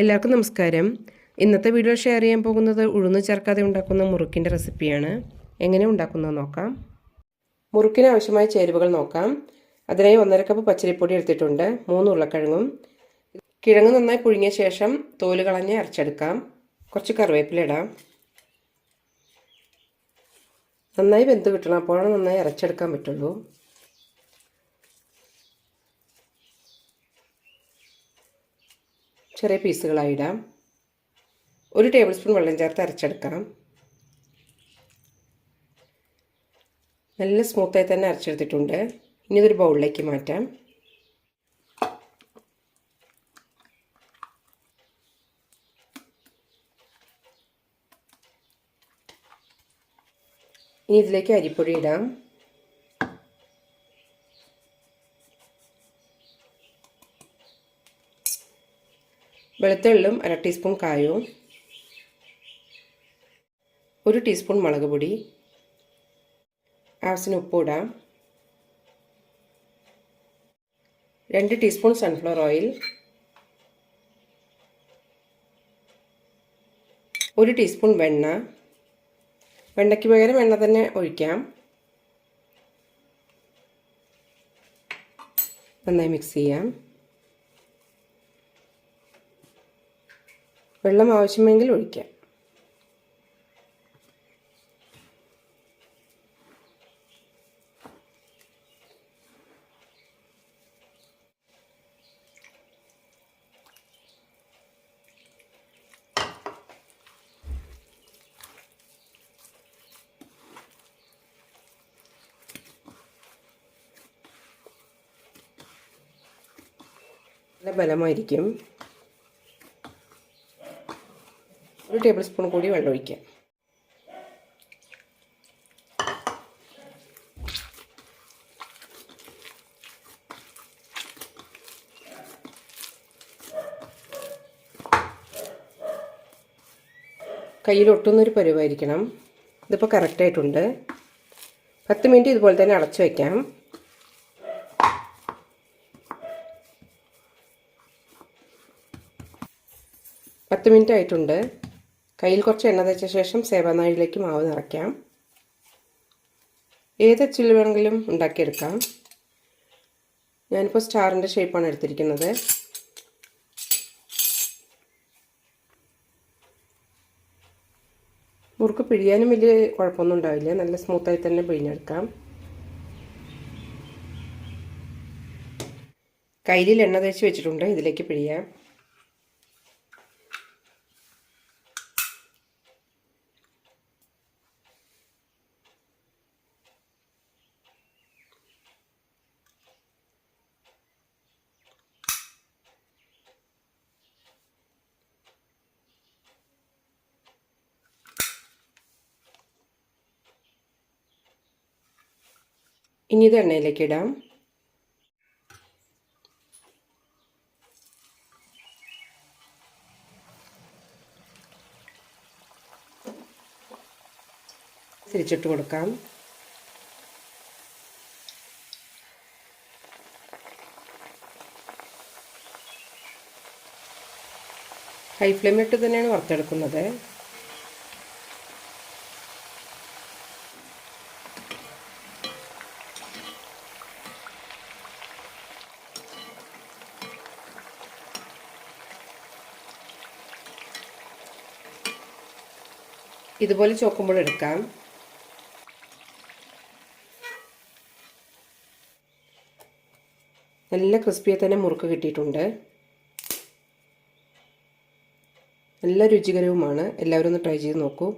എല്ലാവർക്കും നമസ്കാരം. ഇന്നത്തെ വീഡിയോ ഷെയർ ചെയ്യാൻ പോകുന്നത് ഉഴുന്ന് ചേർക്കാതെ ഉണ്ടാക്കുന്ന മുറുക്കിന്റെ റെസിപ്പിയാണ് എങ്ങനെ ഉണ്ടാക്കുന്നത് നോക്കാം. മുറുക്കിന് ആവശ്യമായ ചേരുവകൾ നോക്കാം. അതിനായി ഒന്നര കപ്പ് പച്ചരിപ്പൊടി എടുത്തിട്ടുണ്ട്. മൂന്ന് ഉരുളക്കിഴങ്ങും. കിഴങ്ങ് നന്നായി പുഴുങ്ങിയ ശേഷം തോൽ കളഞ്ഞ് അരച്ചെടുക്കാം. കുറച്ച് കറിവേപ്പില ഇടാം. നന്നായി വെന്ത് കിട്ടണം അപ്പോഴാണ് നന്നായി അരച്ചെടുക്കാൻ പറ്റുള്ളൂ. ചെറിയ പീസുകളായി ഇടാം. ഒരു ടേബിൾ സ്പൂൺ വെള്ളം ചേർത്ത് അരച്ചെടുക്കണം. നല്ല സ്മൂത്തായി തന്നെ അരച്ചെടുത്തിട്ടുണ്ട്. ഇനി ഇതൊരു ബൗളിലേക്ക് മാറ്റാം. ഇനി ഇതിലേക്ക് അരിപ്പൊടി ഇടാം. വെളുത്തുള്ളും അര ടീസ്പൂൺ കായവും ഒരു ടീസ്പൂൺ മുളക് പൊടി ആവശ്യത്തിന് ഉപ്പ് ഇടാം രണ്ട് ടീസ്പൂൺ സൺഫ്ലവർ ഓയിൽ ഒരു ടീസ്പൂൺ വെണ്ണ. വെണ്ണയ്ക്ക് പകരം വെണ്ണ തന്നെ ഒഴിക്കാം. നന്നായി മിക്സ് ചെയ്യാം. വെള്ളം ആവശ്യമെങ്കിൽ ഒഴിക്കാം. നല്ല ബലമായിരിക്കും. ഒരു ടേബിൾ സ്പൂൺ കൂടി വെള്ളം ഒഴിക്കാം. കയ്യിൽ ഒട്ടുന്നൊരു പരുവായിരിക്കണം. ഇതിപ്പോൾ കറക്റ്റായിട്ടുണ്ട് പത്ത് മിനിറ്റ് ഇതുപോലെ തന്നെ അടച്ചു വയ്ക്കാം പത്ത് മിനിറ്റ് ആയിട്ടുണ്ട്. കയ്യിൽ കുറച്ച് എണ്ണ തേച്ച ശേഷം സേവനാഴിലേക്ക് മാവ് നിറയ്ക്കാം. ഏത് അച്ചിൽ വേണമെങ്കിലും ഉണ്ടാക്കിയെടുക്കാം. ഞാനിപ്പോൾ സ്റ്റാറിന്റെ ഷേപ്പാണ് എടുത്തിരിക്കുന്നത്. മുറുക്ക് പിഴിയാനും വലിയ കുഴപ്പമൊന്നും ഉണ്ടാവില്ല. നല്ല സ്മൂത്തായി തന്നെ പിഴിഞ്ഞെടുക്കാം. കയ്യിൽ എണ്ണ തേച്ച് വെച്ചിട്ടുണ്ട്. ഇതിലേക്ക് പിഴിയാം. ഇനി ഇത് എണ്ണയിലേക്ക് ഇടാം. തിരിച്ചിട്ട് കൊടുക്കാം. ഹൈ ഫ്ലെയിമിട്ട് തന്നെയാണ് വറുത്തെടുക്കുന്നത്. ഇതുപോലെ ചോക്കുമ്പോൾ എടുക്കാം. നല്ല ക്രിസ്പിയെ തന്നെ മുറുക്ക് കിട്ടിയിട്ടുണ്ട്. നല്ല രുചികരവുമാണ്. എല്ലാവരും ഒന്ന് ട്രൈ ചെയ്ത് നോക്കൂ.